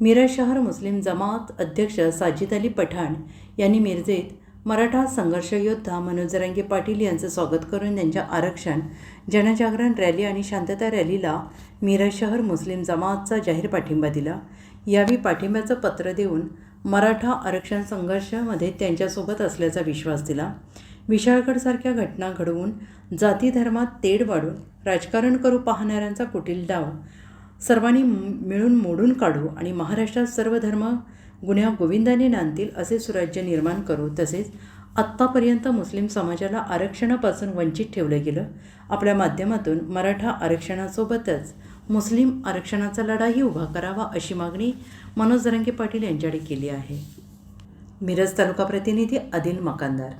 मिरज शहर मुस्लिम जमात अध्यक्ष साजिद अली पठाण यांनी मिरजेत मराठा संघर्ष योद्धा मनोज जरांगे पाटील यांचं स्वागत करून त्यांच्या आरक्षण जनजागरण रॅली आणि शांतता रॅलीला मिरज शहर मुस्लिम जमातचा जाहीर पाठिंबा दिला. यावेळी पाठिंब्याचं पत्र देऊन मराठा आरक्षण संघर्षामध्ये त्यांच्यासोबत असल्याचा विश्वास दिला. विशाळगडसारख्या घटना घडवून जाती धर्मात तेढ वाढून राजकारण करू पाहणाऱ्यांचा कुटील डाव सर्वांनी मिळून मोडून काढू आणि महाराष्ट्रात सर्व धर्म गुन्ह्या गोविंदाने नांदतील असे सुराज्य निर्माण करू. तसेच आत्तापर्यंत मुस्लिम समाजाला आरक्षणापासून वंचित ठेवलं गेलं. आपल्या माध्यमातून मराठा आरक्षणासोबतच मुस्लिम आरक्षणाचा लढाही उभा करावा अशी मागणी मनोज दरंगे पाटील यांच्याकडे केली आहे. मिरज तालुका प्रतिनिधी आदिल मकानदार.